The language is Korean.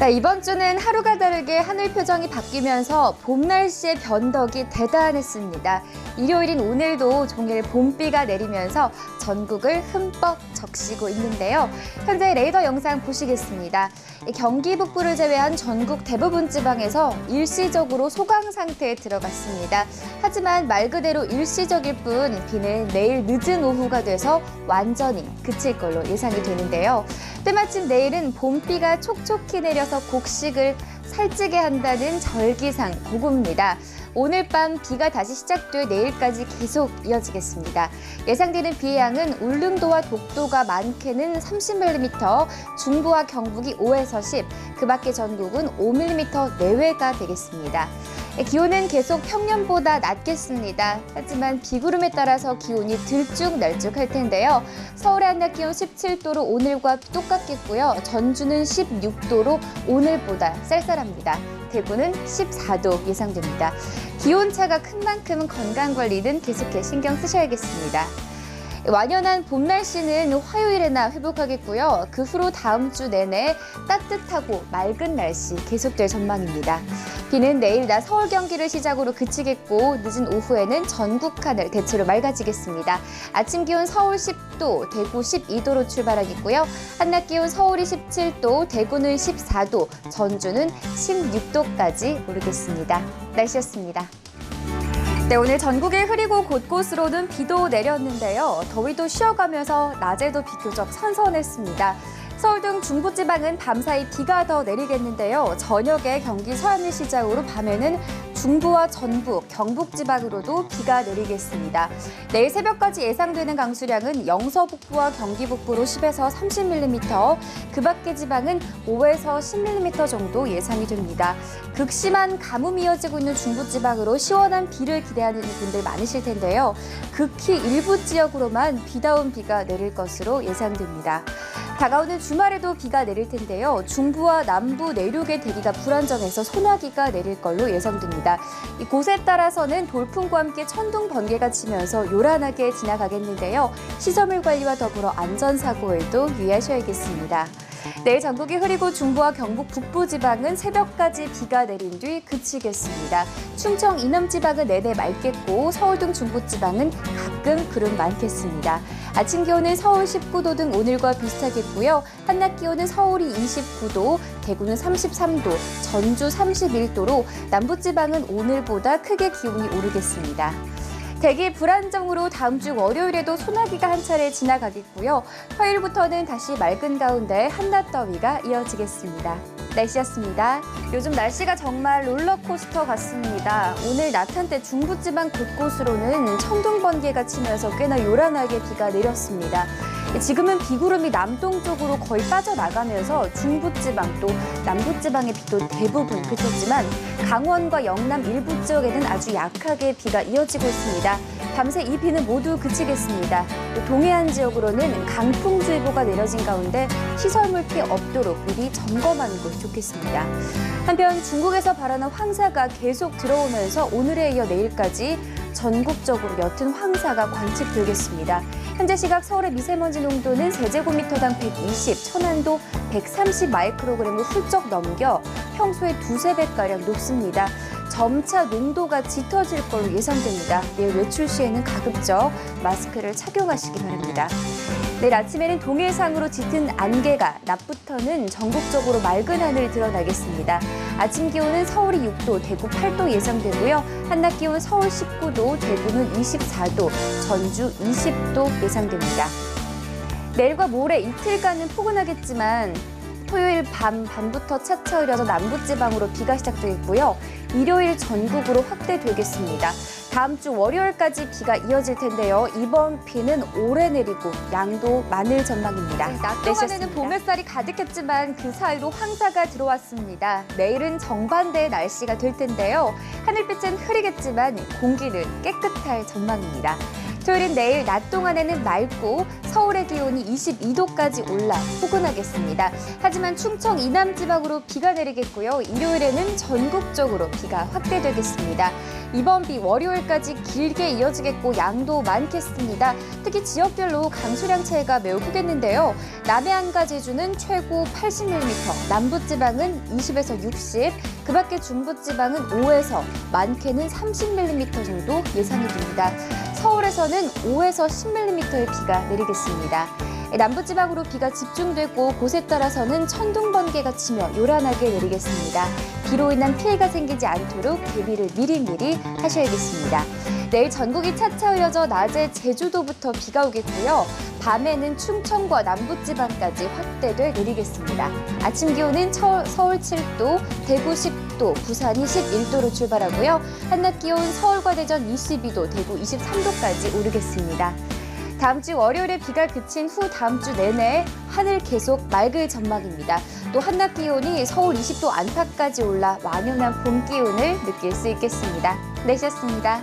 네, 이번 주는 하루가 다르게 하늘 표정이 바뀌면서 봄 날씨의 변덕이 대단했습니다. 일요일인 오늘도 종일 봄비가 내리면서 전국을 흠뻑 적시고 있는데요. 현재 레이더 영상 보시겠습니다. 이 경기 북부를 제외한 전국 대부분 지방에서 일시적으로 소강 상태에 들어갔습니다. 하지만 말 그대로 일시적일 뿐 비는 내일 늦은 오후가 돼서 완전히 그칠 걸로 예상이 되는데요. 때마침 내일은 봄비가 촉촉히 내려 서 곡식을 살찌게 한다는 절기상 고구입니다. 오늘 밤 비가 다시 시작돼 내일까지 계속 이어지겠습니다. 예상되는 비의 양은 울릉도와 독도가 많게는 30mm, 중부와 경북이 5에서 10, 그 밖에 전국은 5mm 내외가 되겠습니다. 기온은 계속 평년보다 낮겠습니다. 하지만 비구름에 따라서 기온이 들쭉날쭉할 텐데요. 서울의 한낮 기온 17도로 오늘과 똑같겠고요. 전주는 16도로 오늘보다 쌀쌀합니다. 대구는 14도 예상됩니다. 기온 차가 큰 만큼 건강 관리는 계속해 신경 쓰셔야겠습니다. 완연한 봄 날씨는 화요일에나 회복하겠고요. 그 후로 다음 주 내내 따뜻하고 맑은 날씨 계속될 전망입니다. 비는 내일 낮 서울 경기를 시작으로 그치겠고 늦은 오후에는 전국 하늘 대체로 맑아지겠습니다. 아침 기온 서울 10도, 대구 12도로 출발하겠고요. 한낮 기온 서울이 17도, 대구는 14도, 전주는 16도까지 오르겠습니다. 날씨였습니다. 네, 오늘 전국에 흐리고 곳곳으로는 비도 내렸는데요. 더위도 쉬어가면서 낮에도 비교적 선선했습니다. 서울 등 중부지방은 밤사이 비가 더 내리겠는데요. 저녁에 경기 서안을 시작으로 밤에는 중부와 전북, 경북 지방으로도 비가 내리겠습니다. 내일 새벽까지 예상되는 강수량은 영서 북부와 경기 북부로 10에서 30mm, 그 밖의 지방은 5에서 10mm 정도 예상이 됩니다. 극심한 가뭄이 이어지고 있는 중부 지방으로 시원한 비를 기대하는 분들 많으실 텐데요. 극히 일부 지역으로만 비다운 비가 내릴 것으로 예상됩니다. 다가오는 주말에도 비가 내릴 텐데요. 중부와 남부 내륙의 대기가 불안정해서 소나기가 내릴 걸로 예상됩니다. 이 곳에 따라서는 돌풍과 함께 천둥 번개가 치면서 요란하게 지나가겠는데요. 시설물 관리와 더불어 안전사고에도 유의하셔야겠습니다. 내일 전국이 흐리고 중부와 경북 북부 지방은 새벽까지 비가 내린 뒤 그치겠습니다. 충청 이남 지방은 내내 맑겠고 서울 등 중부 지방은 가끔 구름 많겠습니다. 아침 기온은 서울 19도 등 오늘과 비슷하겠고요. 한낮 기온은 서울이 29도, 대구는 33도, 전주 31도로 남부 지방은 오늘보다 크게 기온이 오르겠습니다. 대기 불안정으로 다음 주 월요일에도 소나기가 한 차례 지나가겠고요. 화요일부터는 다시 맑은 가운데 한낮 더위가 이어지겠습니다. 날씨였습니다. 요즘 날씨가 정말 롤러코스터 같습니다. 오늘 낮 한때 중부지방 곳곳으로는 천둥 번개가 치면서 꽤나 요란하게 비가 내렸습니다. 지금은 비구름이 남동쪽으로 거의 빠져나가면서 중부지방 또 남부지방의 비도 대부분 그쳤지만 강원과 영남 일부 지역에는 아주 약하게 비가 이어지고 있습니다. 밤새 이 비는 모두 그치겠습니다. 또 동해안 지역으로는 강풍주의보가 내려진 가운데 시설물 피해 없도록 미리 점검하는 것이 좋겠습니다. 한편 중국에서 발하는 황사가 계속 들어오면서 오늘에 이어 내일까지 전국적으로 옅은 황사가 관측되겠습니다. 현재 시각 서울의 미세먼지 농도는 세제곱미터당 120, 천안도 130 마이크로그램을 훌쩍 넘겨 평소의 두세 배가량 높습니다. 점차 농도가 짙어질 걸로 예상됩니다. 내일 외출 시에는 가급적 마스크를 착용하시기 바랍니다. 내일 아침에는 동해상으로 짙은 안개가 낮부터는 전국적으로 맑은 하늘이 드러나겠습니다. 아침 기온은 서울이 6도, 대구 8도 예상되고요. 한낮 기온 서울 19도, 대구는 24도, 전주 20도 예상됩니다. 내일과 모레 이틀간은 포근하겠지만 토요일 밤 밤부터 차차 흐려져 남부지방으로 비가 시작되겠고요. 일요일 전국으로 확대되겠습니다. 다음 주 월요일까지 비가 이어질 텐데요. 이번 비는 오래 내리고 양도 많을 전망입니다. 낮 동안에는 봄 햇살이 가득했지만 그 사이로 황사가 들어왔습니다. 내일은 정반대의 날씨가 될 텐데요. 하늘빛은 흐리겠지만 공기는 깨끗할 전망입니다. 토요일인 내일 낮 동안에는 맑고 서울의 기온이 22도까지 올라 포근하겠습니다. 하지만 충청 이남 지방으로 비가 내리겠고요. 일요일에는 전국적으로 비가 확대되겠습니다. 이번 비 월요일까지 길게 이어지겠고 양도 많겠습니다. 특히 지역별로 강수량 차이가 매우 크겠는데요. 남해안과 제주는 최고 80mm, 남부지방은 20에서 60, 그 밖에 중부지방은 5에서 많게는 30mm 정도 예상이 됩니다. 서울에서는 5에서 10mm의 비가 내리겠습니다. 남부지방으로 비가 집중되고 곳에 따라서는 천둥 번개가 치며 요란하게 내리겠습니다. 비로 인한 피해가 생기지 않도록 대비를 미리미리 하셔야겠습니다. 내일 전국이 차차 흘려져 낮에 제주도부터 비가 오겠고요. 밤에는 충청과 남부지방까지 확대돼 내리겠습니다. 아침 기온은 처- 서울 7도, 대구 10도, 부산이 11도로 출발하고요. 한낮 기온 서울과 대전 22도, 대구 23도까지 오르겠습니다. 다음 주 월요일에 비가 그친 후 다음 주 내내 하늘 계속 맑을 전망입니다. 또 한낮 기온이 서울 20도 안팎까지 올라 완연한 봄 기운을 느낄 수 있겠습니다. 내셨습니다.